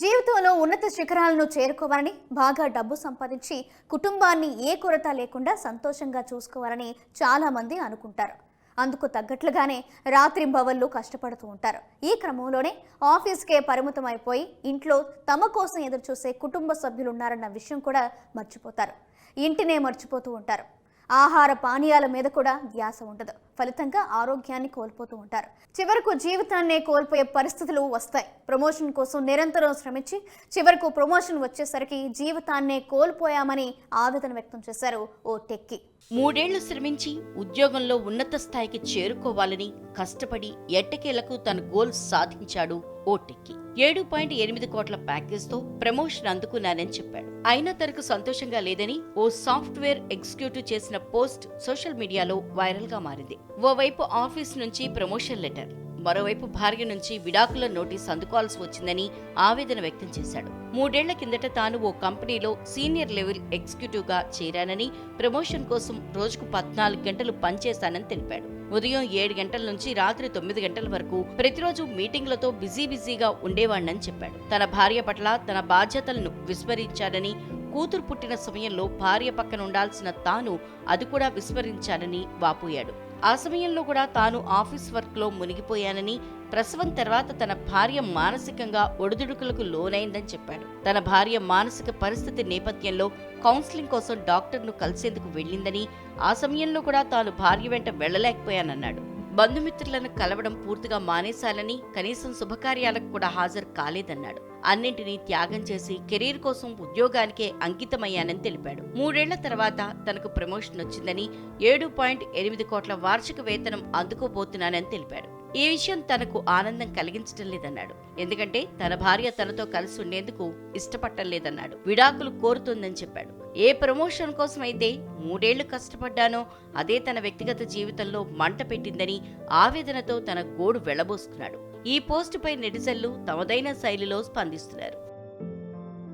జీవితంలో ఉన్నత శిఖరాలను చేరుకోవాలని బాగా డబ్బు సంపాదించి కుటుంబాన్ని ఏ కొరత లేకుండా సంతోషంగా చూసుకోవాలని చాలామంది అనుకుంటారు. అందుకు తగ్గట్లుగానే రాత్రింబవళ్ళు కష్టపడుతూ ఉంటారు. ఈ క్రమంలోనే ఆఫీస్కే పరిమితం అయిపోయి ఇంట్లో తమ కోసం ఎదురుచూసే కుటుంబ సభ్యులు ఉన్నారన్న విషయం కూడా మర్చిపోతారు. ఇంటినే మర్చిపోతూ ఉంటారు. ఆహార పానీయాల మీద కూడా ధ్యాస ఉండదు. ఫలితంగా ఆరోగ్యాన్ని కోల్పోతూ ఉంటారు. చివరకు జీవితాన్నే కోల్పోయే పరిస్థితులు వస్తాయి. ప్రమోషన్ కోసం నిరంతరం శ్రమించి చివరకు ప్రమోషన్ వచ్చేసరికి జీవితాన్నే కోల్పోయామని ఆవేదన వ్యక్తం చేశారు ఓ టెక్కి. మూడేళ్ళు శ్రమించి ఉద్యోగంలో ఉన్నత స్థాయికి చేరుకోవాలని కష్టపడి ఎట్టకేలకు తన గోల్ సాధించాడు ఓ టెక్కి. ఏడు పాయింట్ ఎనిమిది కోట్ల ప్యాకేజ్తో ప్రమోషన్ అందుకున్నానని చెప్పాడు. అయినా తనకు సంతోషంగా లేదని ఓ సాఫ్ట్వేర్ ఎగ్జిక్యూటివ్ చేసిన పోస్ట్ సోషల్ మీడియాలో వైరల్గా మారింది. ఓవైపు ఆఫీస్ నుంచి ప్రమోషన్ లెటర్ మరోవైపు భార్య నుంచి విడాకుల నోటీస్ అందుకోవాల్సి వచ్చిందని ఆవేదన వ్యక్తం చేశాడు. మూడేళ్ళ కిందట తాను ఓ కంపెనీలో సీనియర్ లెవెల్ ఎగ్జిక్యూటివ్గా చేరానని ప్రమోషన్ కోసం రోజుకు పద్నాలుగు గంటలు పనిచేశానని తెలిపాడు. ఉదయం ఏడు గంటల నుంచి రాత్రి తొమ్మిది గంటల వరకు ప్రతిరోజు మీటింగ్లతో బిజీ బిజీగా ఉండేవాణ్ణని చెప్పాడు. తన భార్య పట్ల తన బాధ్యతలను విస్మరించాడని కూతురు పుట్టిన సమయంలో భార్య పక్కన ఉండాల్సిన తాను అది కూడా విస్మరించానని వాపోయాడు. ఆ సమయంలో కూడా తాను ఆఫీస్ వర్క్లో మునిగిపోయానని ప్రసవం తర్వాత తన భార్య మానసికంగా ఒడిదుడుకులకు లోనైందని చెప్పాడు. తన భార్య మానసిక పరిస్థితి నేపథ్యంలో కౌన్సిలింగ్ కోసం డాక్టర్ను కలిసేందుకు వెళ్ళిందని ఆ సమయంలో కూడా తాను భార్య వెంట వెళ్ళలేకపోయానన్నాడు బంధుమిత్రులను కలవడం పూర్తిగా మానేశాలని కనీసం శుభకార్యాలకు కూడా హాజరు కాలేదన్నాడు. అన్నింటినీ త్యాగం చేసి కెరీర్ కోసం ఉద్యోగానికే అంకితమయ్యానని తెలిపాడు. మూడేళ్ళ తర్వాత తనకు ప్రమోషన్ వచ్చిందని ఏడు పాయింట్ ఎనిమిది కోట్ల వార్షిక వేతనం అందుకోబోతున్నానని తెలిపాడు. ఈ విషయం తనకు ఆనందం కలిగించడం లేదన్నాడు. ఎందుకంటే తన భార్య తనతో కలిసి ఉండేందుకు ఇష్టపడటం లేదన్నాడు. విడాకులు కోరుతుందని చెప్పాడు. ఏ ప్రమోషన్ కోసమైతే మూడేళ్ళు కష్టపడ్డానో అదే తన వ్యక్తిగత జీవితంలో మంట పెట్టిందని ఆవేదనతో తన గోడు వెళ్ళబోసుకున్నాడు. ఈ పోస్టుపై నెటిజన్లు తమదైన శైలిలో స్పందిస్తున్నారు.